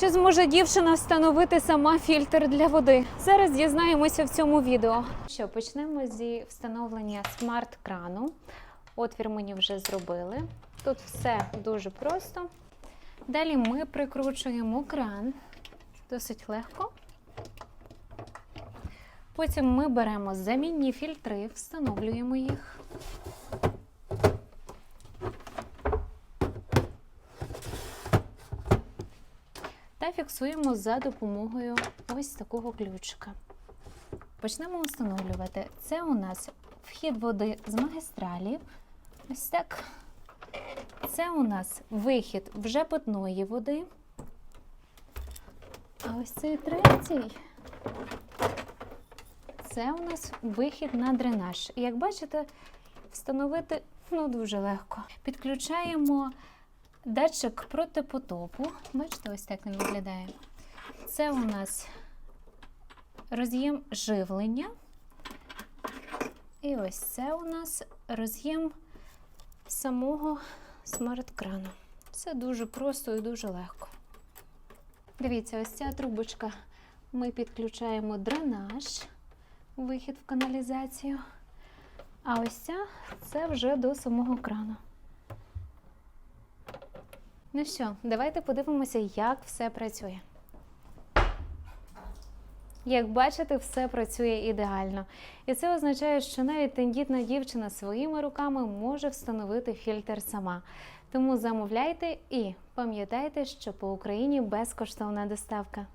Чи зможе дівчина встановити сама фільтр для води? Зараз дізнаємося в цьому відео. Що почнемо зі встановлення смарт-крану. Отвір мені вже зробили. Тут все дуже просто. Далі ми прикручуємо кран досить легко. Потім ми беремо замінні фільтри, встановлюємо їх. Та фіксуємо за допомогою ось такого ключика. Почнемо встановлювати. Це у нас вхід води з магістралі. Ось так. Це у нас вихід вже питної води. А ось цей третій. Це у нас вихід на дренаж. Як бачите, встановити ну, дуже легко. Підключаємо датчик протипотопу. Бачите, ось так він виглядає. Це у нас роз'єм живлення. І ось це у нас роз'єм самого смарт-крану. Все дуже просто і дуже легко. Дивіться, ось ця трубочка. Ми підключаємо дренаж, вихід в каналізацію. А ось ця це вже до самого крану. Ну що, давайте подивимося, як все працює. Як бачите, все працює ідеально. І це означає, що навіть тендітна дівчина своїми руками може встановити фільтр сама. Тому замовляйте і пам'ятайте, що по Україні безкоштовна доставка.